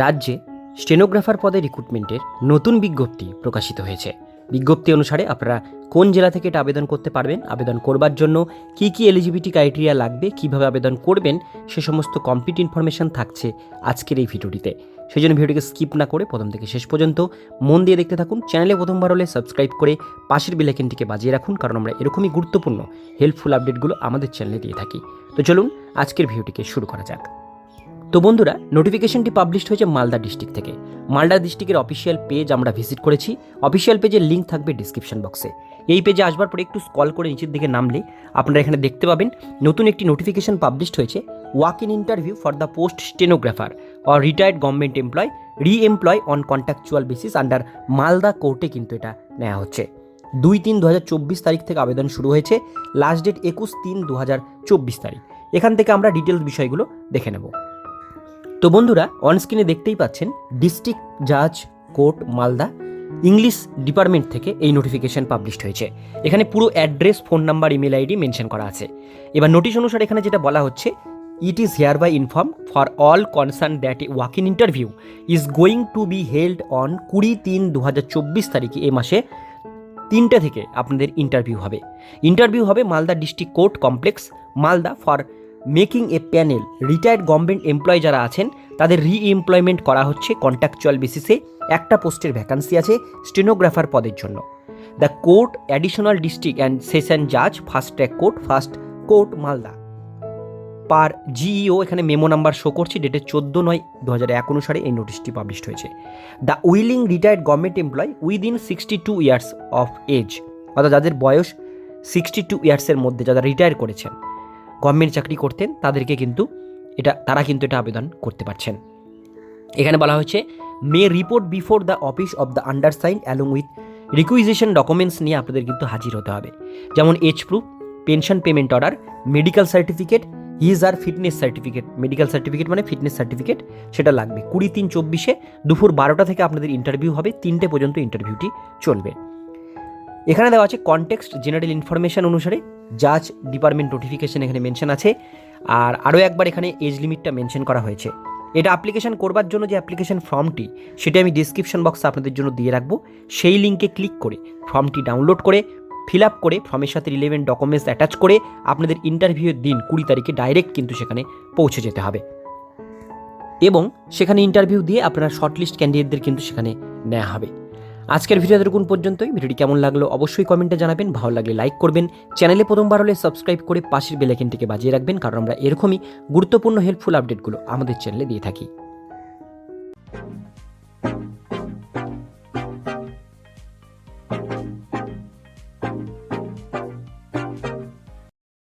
রাজ্যে স্টেনোগ্রাফার পদে রিক্রুটমেন্টের নতুন বিজ্ঞপ্তি প্রকাশিত হয়েছে। বিজ্ঞপ্তি অনুসারে আপনারা কোন জেলা থেকে এটা আবেদন করতে পারবেন, আবেদন করবার জন্য কি কি এলিজিবিলিটি ক্রাইটেরিয়া লাগবে, কীভাবে আবেদন করবেন, সে সমস্ত কমপ্লিট ইনফরমেশন থাকছে আজকের এই ভিডিওটিতে। সেই জন্য ভিডিওটিকে স্কিপ না করে প্রথম থেকে শেষ পর্যন্ত মন দিয়ে দেখতে থাকুন চ্যানেলে প্রথমবার হলে সাবস্ক্রাইব করে পাশের বেলাইকেনটিকে বাজিয়ে রাখুন, কারণ আমরা এরকমই গুরুত্বপূর্ণ হেল্পফুল আপডেটগুলো আমাদের চ্যানেলে দিয়ে থাকি। তো চলুন আজকের ভিডিওটিকে শুরু করা যাক। তো বন্ধুরা নোটিফিকেশনটি পাবলিশ হয়েছে মালদা ডিস্ট্রিক্ট থেকে। মালদা ডিস্ট্রিক্টের অফিসিয়াল পেজ আমরা ভিজিট করেছি। অফিসিয়াল পেজের লিঙ্ক থাকবে ডিসক্রিপশন বক্সে এই পেজে আসবার পরে একটু স্কল করে নিচের দিকে নামলে আপনারা এখানে দেখতে পাবেন, নতুন একটি নোটিফিকেশন পাবলিশ হয়েছে walk in interview for the post stenographer or retired government employ re employ on contractual basis under Malda কোর্টে কিন্তু এটা নেওয়া হচ্ছে। দুই তিন দু তারিখ থেকে আবেদন শুরু হয়েছে লাস্ট ডেট একুশ তিন দু তারিখ। এখান থেকে আমরা ডিটেলস বিষয়গুলো দেখে নেব। তো বন্ধুরা অন স্ক্রিনে দেখতেই পাচ্ছেন ডিস্ট্রিক্ট জাজ কোর্ট মালদা ইংলিশ ডিপার্টমেন্ট থেকে এই নোটিফিকেশন পাবলিশ হয়েছে। এখানে পুরো address phone number email ID mention করা আছে। এবার নোটিশ অনুসারে এখানে যেটা বলা হচ্ছে it is hereby inform for all concern that walk in interview is going to be held on কুড়ি তিন দু হাজার চব্বিশ তারিখে, এ মাসে তিনটে থেকে আপনাদের ইন্টারভিউ হবে। ইন্টারভিউ হবে Malda district court complex Malda for making a panel retired government employ যারা আছেন, তাদের রি এমপ্লয়মেন্ট করা হচ্ছে কন্ট্রাকচুয়াল বেসিসে একটা পোস্টের ভ্যাকান্সি আছে স্টেনোগ্রাফার পদের জন্য। The court additional district and session জাজ first track court first court Malda per G O এখানে মেমো নাম্বার শো করছি ডেটের চোদ্দ নয় দু হাজার এক অনুসারে এই নোটিশটি পাবলিশ হয়েছে। The willing retired government employ within sixty two years of age অর্থাৎ যাদের বয়স সিক্সটি টু ইয়ার্সের মধ্যে, যারা রিটায়ার করেছেন গভর্নমেন্ট চাকরি করতেন, তাদেরকে কিন্তু এটা, তারা কিন্তু এটা আবেদন করতে পারছেন। এখানে বলা হয়েছে, may report before the office of the undersign along with requisition documents নিয়ে আপনাদের কিন্তু হাজির হতে হবে। যেমন age proof pension payment order medical certificate his আর ফিটনেস সার্টিফিকেট মেডিকেল সার্টিফিকেট মানে ফিটনেস সার্টিফিকেট সেটা লাগবে। কুড়ি তিন চব্বিশে দুপুর বারোটা থেকে আপনাদের ইন্টারভিউ হবে, তিনটে পর্যন্ত ইন্টারভিউটি চলবে। এখানে দেওয়া আছে কনটেক্সট জেনারেল ইনফরমেশন অনুসারে জাজ ডিপার্টমেন্ট নোটিফিকেশন এখানে মেনশন আছে। আর আরও একবার এখানে এজ লিমিটটা মেনশন করা হয়েছে। এটা অ্যাপ্লিকেশন করবার জন্য যে অ্যাপ্লিকেশন ফর্মটি, সেটা আমি ডিসক্রিপশন বক্সে আপনাদের জন্য দিয়ে রাখব। সেই লিঙ্কে ক্লিক করে ফর্মটি ডাউনলোড করে ফিল আপ করে ফর্মের সাথে রিলেভেন্ট ডকুমেন্টস অ্যাটাচ করে আপনাদের ইন্টারভিউয়ের দিন কুড়ি তারিখে ডাইরেক্ট কিন্তু সেখানে পৌঁছে যেতে হবে। এবং সেখানে ইন্টারভিউ দিয়ে আপনারা শর্টলিস্ট ক্যান্ডিডেটদের কিন্তু সেখানে নেওয়া হবে। আজকের ভিডিও এতক্ষণ পর্যন্তই। ভিডিওটি কেমন লাগল অবশ্যই কমেন্টে জানাবেন। ভালো লাগলে লাইক করবেন। চ্যানেলে প্রথমবার হলে সাবস্ক্রাইব করে পাশের বেলাইকেনটিকে বাজিয়ে রাখবেন, কারণ আমরা এরকমই গুরুত্বপূর্ণ হেল্পফুল আপডেটগুলো আমাদের চ্যানেলে দিয়ে থাকি।